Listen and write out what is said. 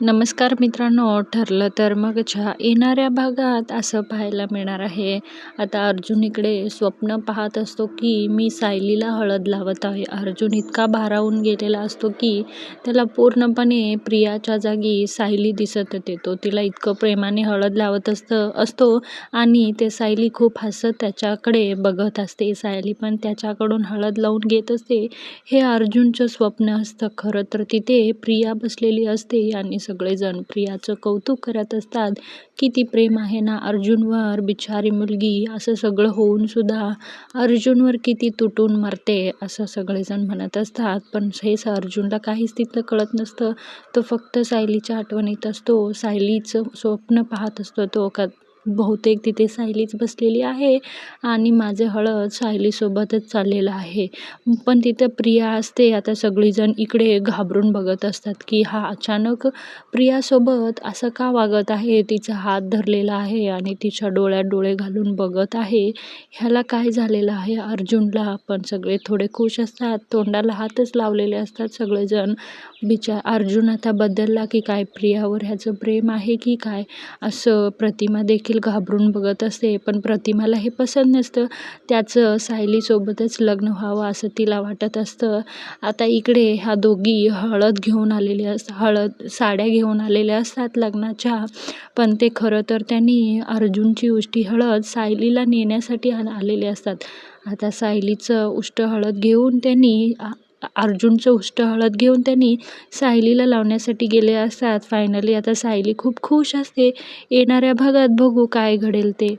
नमस्कार मित्रांनो ठरलं तर मग च्या येणाऱ्या भागात असं पाहायला मिळणार आहे. आता अर्जुन इकडे स्वप्न पाहत असतो की मी सायलीला हळद लावत आहे. अर्जुन इतका भारावून गेलेला असतो की त्याला पूर्णपणे प्रियाच्या जागी सायली दिसत होते तो तिला इतकं प्रेमाने हळद लावत असतं असतो आणि ते सायली खूप हसत त्याच्याकडे बघत असते. सायली पण त्याच्याकडून हळद लावून घेत असते. हे अर्जुनचं स्वप्न असतं. खरं तर तिथे प्रिया बसलेली असते आणि सगळेजण प्रियाचं कौतुक करत असतात किती प्रेम आहे ना अर्जुनवर बिचारी मुलगी असं सगळं होऊन सुद्धा अर्जुनवर किती तुटून मरते असं सगळेजण म्हणत असतात. पण हेच अर्जुनला काहीच तिथलं कळत नसतं. तो फक्त सायलीच्या आठवणीत असतो. सायलीचं स्वप्न पाहत असतो तो. का बहुतेक तिथे सायलीच बसलेली आहे आणि माझे हळद सायलीसोबतच चाललेलं आहे. पण तिथं प्रिया असते. आता सगळीजण इकडे घाबरून बघत असतात की हा अचानक प्रियासोबत असं का वागत आहे? तिचा हात धरलेला आहे आणि तिच्या डोळ्यात डोळे घालून बघत आहे. ह्याला काय झालेलं आहे? अर्जुनला पण सगळे थोडे खुश असतात. तोंडाला हातच लावलेले असतात सगळेजण. बिचार अर्जुन आता बदलला की काय? प्रियावर ह्याचं प्रेम आहे की काय? असं प्रतिमा देखील घाबरून बघत असते. पण प्रतिमाला हे पसंत नसतं. त्याचं सायलीसोबतच लग्न व्हावं असं तिला वाटत असतं. आता इकडे ह्या दोघी हळद घेऊन आलेले अस हळद साड्या घेऊन आलेल्या असतात लग्नाच्या. पण ते खरं तर त्यांनी अर्जुनची उष्टी हळद सायलीला नेण्यासाठी आलेले असतात. आता सायलीचं उष्ट हळद घेऊन त्यांनी अर्जुनचं उष्ट हळद घेऊन त्यांनी सायलीला लावण्यासाठी गेले असतात. फायनली आता सायली खूप खुश असते. येणाऱ्या भागात बघू काय घडेल ते.